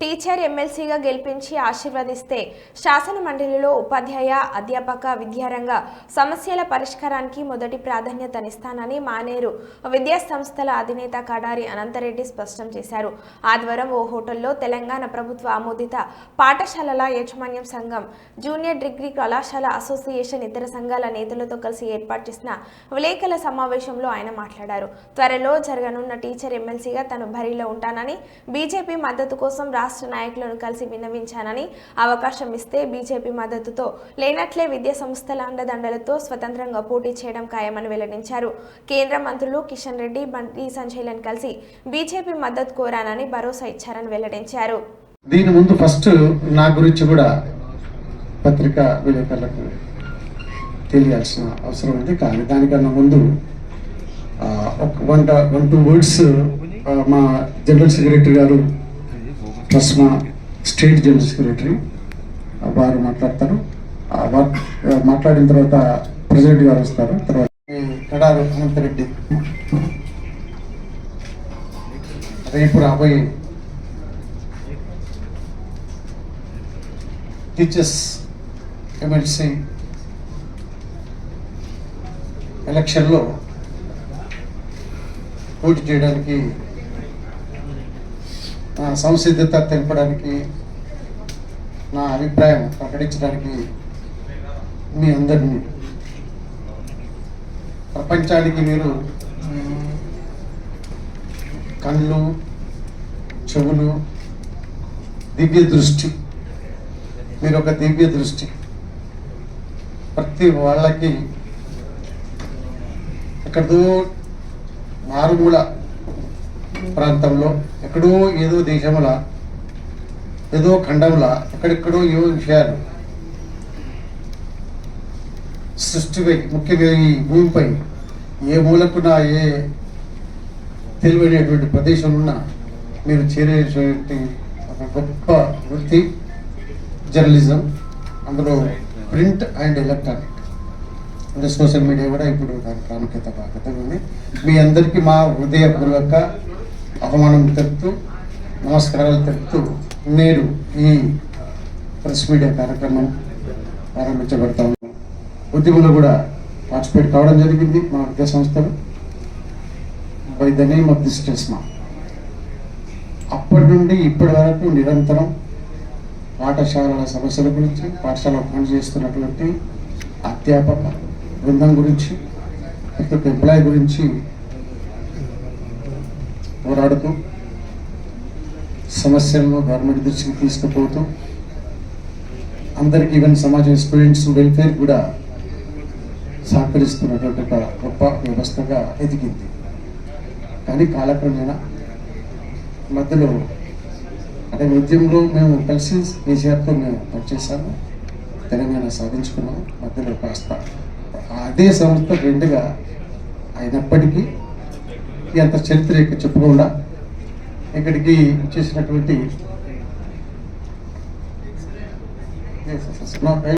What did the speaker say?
Teacher ఎమ్మెల్సీగా గెలిపించి ఆశీర్వదిస్తే శాసన మండలిలో ఉపాధ్యాయ అధ్యాపక విద్యారంగ సమస్యల పరిష్కారానికి మొదటి ప్రాధాన్యతనిస్తానని మానేరు విద్యా సంస్థల అధినేత కడారి అనంతరెడ్డి స్పష్టం చేశారు. ఆదివారం ఓ హోటల్లో తెలంగాణ ప్రభుత్వ ఆమోదిత పాఠశాలల యాజమాన్యం సంఘం జూనియర్ డిగ్రీ కళాశాల అసోసియేషన్ ఇతర సంఘాల నేతలతో కలిసి ఏర్పాటు చేసిన విలేకరుల సమావేశంలో ఆయన మాట్లాడారు. త్వరలో జరగనున్న టీచర్ ఎమ్మెల్సీగా తను బరిలో ఉంటానని బీజేపీ మద్దతు కోసం రాష్ట్ర రాష్ట్ర నాయకులను కలిసి విన్నవించానని అవకాశం ఇస్తే బీజేపీ మద్దతుతో లేనట్లే విద్యా సంస్థల అండదండలతో స్వతంత్రంగా పోటీ చేయడం ఖాయమని వెల్లడించారు. కేంద్ర మంత్రులు కిషన్ రెడ్డి బండి సంజయ్లను కలిసి బీజేపీ మద్దతు కోరానని భరోసా ఇచ్చారని వెల్లడించారు. దీని ముందు ఫస్ట్ నా గురించి కూడా పత్రికా విలేకరులకు తెలియాల్సిన అవసరం ఉంది. కానీ దానికన్నా ముందు ఒక వన్ వన్ టూ వర్డ్స్ మా జనరల్ సెక్రటరీ గారు ప్లస్ స్టేట్ జనరల్ సెక్రటరీ వారు మాట్లాడతారు. వారు మాట్లాడిన తర్వాత ప్రెసిడెంట్ గారు వస్తారు. తర్వాత ఈ కడారు అనంతరెడ్డి రేపు రాబోయే టీచర్స్ ఎమ్మెల్సీ ఎలక్షన్లో పోటీ చేయడానికి సంసిద్ధత తెలపడానికి నా అభిప్రాయం ప్రకటించడానికి మీ అందరినీ. ప్రపంచానికి మీరు కళ్ళు చెవులు దివ్య దృష్టి. మీరు ఒక దివ్య దృష్టి. ప్రతి వాళ్ళకి ఎక్కడో మారుమూల ప్రాంతంలో ఎక్కడో ఏదో దేశముల ఏదో ఖండముల ఎక్కడెక్కడో ఏవో విషయాలు సృష్టిపై ముఖ్యంగా ఈ భూమిపై ఏ మూలకున ఏ తెలివైనటువంటి ప్రదేశం ఉన్నా మీరు చేరేటువంటి ఒక గొప్ప వృత్తి జర్నలిజం అందులో ప్రింట్ అండ్ ఎలక్ట్రానిక్. అంటే సోషల్ మీడియా కూడా ఇప్పుడు దాని ప్రాముఖ్యత బాధ్యత ఉంది. మీ అందరికీ మా హృదయపూర్వక అవమానం తెలుపుతూ నమస్కారాలు తెలుపుతూ నేడు ఈ ప్రెస్ మీడియా కార్యక్రమం ప్రారంభించబడతా ఉన్నాం ఉద్యమంలో కూడా పార్టిసిపేట్ కావడం జరిగింది మా విద్యా సంస్థలు. By the name of this TESMA అప్పటి నుండి ఇప్పటి వరకు నిరంతరం పాఠశాలల సమస్యల గురించి పాఠశాలలో పనిచేస్తున్నటువంటి అధ్యాపక బృందం గురించి ప్రతి ఒక్క ఎంప్లాయ్ గురించి పోరాడుతూ సమస్యలను గవర్నమెంట్ దృష్టికి తీసుకుపోతూ అందరికీ ఈవెన్ సమాజం స్టూడెంట్స్ వెల్ఫేర్ కూడా సహకరిస్తున్నటువంటి ఒక గొప్ప వ్యవస్థగా ఎదిగింది. కానీ కాలక్రమేణా మధ్యలో అంటే ఉద్యమంలో మేము కలిసి కేసీఆర్తో మేము పనిచేసాము తెలంగాణ సాధించుకున్నాము. మధ్యలో కాస్త అదే సంస్థ రెండుగా అయినప్పటికీ ఎంత చరిత్ర యొక్క చెప్పకుండా ఇక్కడికి చేసినటువంటి